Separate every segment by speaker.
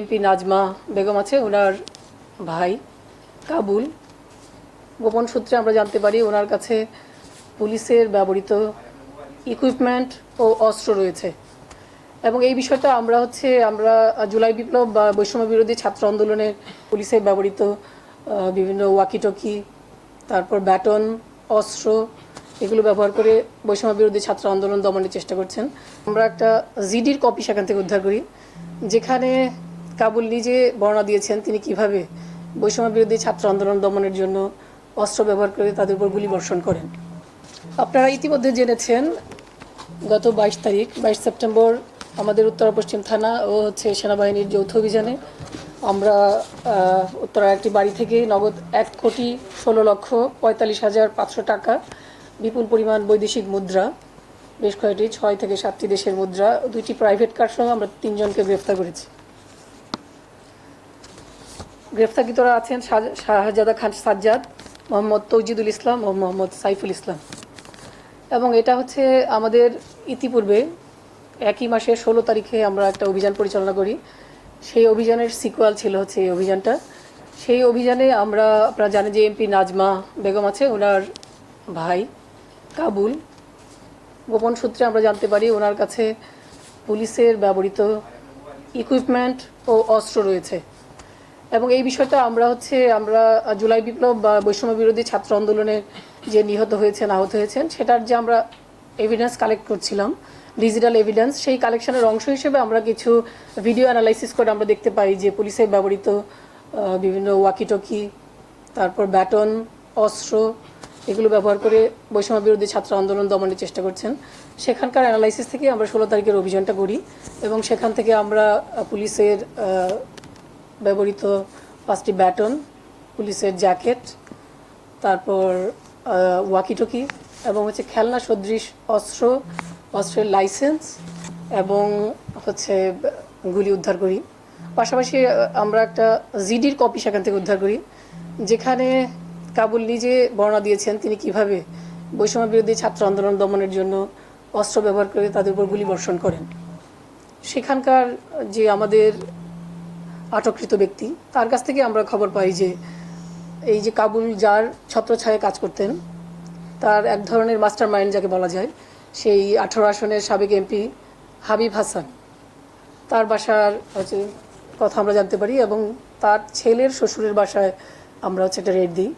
Speaker 1: MP Nazma Begum আছে, ওনার ভাই কাবুল। গোপন সূত্রে আমরা জানতে পারি ওনার কাছে পুলিশের ব্যবহৃত ইকুইপমেন্ট ও অস্ত্র রয়েছে। এবং এই বিষয়টা আমরা হচ্ছে, আমরা জুলাই বিপ্লব বা বৈষম্য বিরোধী ছাত্র আন্দোলনে পুলিশের ব্যবহৃত বিভিন্ন ওয়াকিটকি তারপর ব্যাটন অস্ত্র, এগুলো ব্যবহার করে বৈষম্য বিরোধী ছাত্র আন্দোলন দমনের চেষ্টা করছেন। আমরা একটা জিডির কপি সেখান থেকে উদ্ধার করি, যেখানে কাবুল নিজে বর্ণনা দিয়েছেন তিনি কীভাবে বৈষম্য বিরোধী ছাত্র আন্দোলন দমনের জন্য অস্ত্র ব্যবহার করে তাদের উপর গুলি বর্ষণ করেন। আপনারা ইতিমধ্যে জেনেছেন গত বাইশ তারিখ বাইশ সেপ্টেম্বর আমাদের উত্তরা পশ্চিম থানা ও হচ্ছে সেনাবাহিনীর যৌথ অভিযানে আমরা আহ, উত্তরার একটি বাড়ি থেকে নগদ এক কোটি ষোলো লক্ষ পঁয়তাল্লিশ হাজার পাঁচশো টাকা বিপুল পরিমাণ বৈদেশিক মুদ্রা বেশ কয়েকটি ছয় থেকে সাতটি দেশের মুদ্রা দুইটি প্রাইভেট কার সহ আমরা তিনজনকে গ্রেফতার করেছি। গ্রেফতারকৃতরা আছেন শাহ- শাহজাদা খান সাজ্জাদ, মোহাম্মদ তৌজিদুল ইসলাম ও মোহাম্মদ সাইফুল ইসলাম। এবং এটা হচ্ছে আমাদের ইতিপূর্বে একই মাসের ষোলো তারিখে আমরা একটা অভিযান পরিচালনা করি। সেই অভিযানের সিকুয়াল ছিল হচ্ছে এই অভিযানটা। সেই অভিযানে আমরা, আপনারা জানেন যে এমপি নাজমা বেগম আছে, ওনার ভাই কাবুল। গোপন সূত্রে আমরা জানতে পারি ওনার কাছে পুলিশের ব্যবহৃত ইকুইপমেন্ট ও অস্ত্র রয়েছে। এবং এই বিষয়টা আমরা হচ্ছে, আমরা জুলাই বিপ্লব বা বৈষম্য বিরোধী ছাত্র আন্দোলনে যে নিহত হয়েছেন, আহত হয়েছেন, সেটার যে আমরা এভিডেন্স কালেক্ট করছিলাম ডিজিটাল এভিডেন্স সেই কালেকশনের অংশ হিসেবে আমরা কিছু ভিডিও অ্যানালাইসিস করে আমরা দেখতে পাই যে পুলিশের ব্যবহৃত বিভিন্ন ওয়াকিটকি তারপর ব্যাটন অস্ত্র, এগুলো ব্যবহার করে বৈষম্য বিরোধী ছাত্র আন্দোলন দমনের চেষ্টা করছেন। সেখানকার অ্যানালাইসিস থেকে আমরা ষোলো তারিখের অভিযানটা করি এবং সেখান থেকে আমরা পুলিশের ব্যবহৃত পাঁচটি ব্যাটন পুলিশের জ্যাকেট তারপর ওয়াকিটকি এবং হচ্ছে খেলনা সদৃশ অস্ত্র, অস্ত্রের লাইসেন্স এবং হচ্ছে গুলি উদ্ধার করি। পাশাপাশি আমরা একটা জিডির কপি সেখান থেকে উদ্ধার করি, যেখানে কাবুল নিজে বর্ণনা দিয়েছেন তিনি কীভাবে বৈষম্য বিরোধী ছাত্র আন্দোলন দমনের জন্য অস্ত্র ব্যবহার করে তাদের উপর গুলি বর্ষণ করেন। সেখানকার যে আমাদের আটককৃত ব্যক্তি। তার কাছ থেকে আমরা খবর পাই যে, এই যে কাবুল যার ছত্রছায়ে কাজ করতেন, তার এক ধরনের মাস্টার মাইন্ড যাকে বলা যায়, সেই আঠারো আসনের সাবেক এমপি হাবিব হাসান। তার বাসার হচ্ছে কথা আমরা জানতে পারি এবং তার ছেলের শ্বশুরের বাসায় আমরা হচ্ছে একটা রেড দিই।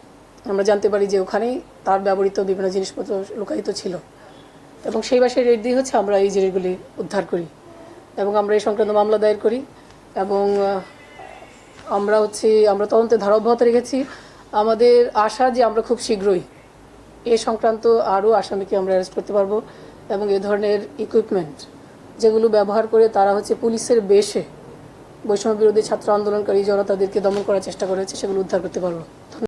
Speaker 1: আমরা জানতে পারি যে ওখানেই তার ব্যবহৃত বিভিন্ন জিনিসপত্র লুকায়িত ছিল। এবং সেই বাসায় রেড দিয়ে হচ্ছে আমরা এই জিনিসগুলি উদ্ধার করি। এবং আমরা এই সংক্রান্ত মামলা দায়ের করি। এবং আমরা হচ্ছে, আমরা তদন্তে ধারা অব্যাহত রেখেছি। আমাদের আশা যে আমরা খুব শীঘ্রই এ সংক্রান্ত আরও আসামিকে আমরা অ্যারেস্ট করতে পারব এবং এ ধরনের ইকুইপমেন্ট যেগুলো ব্যবহার করে তারা হচ্ছে পুলিশের বেশে বৈষম্য বিরোধী ছাত্র আন্দোলনকারী যারা তাদেরকে দমন করার চেষ্টা করেছে, সেগুলো উদ্ধার করতে পারব।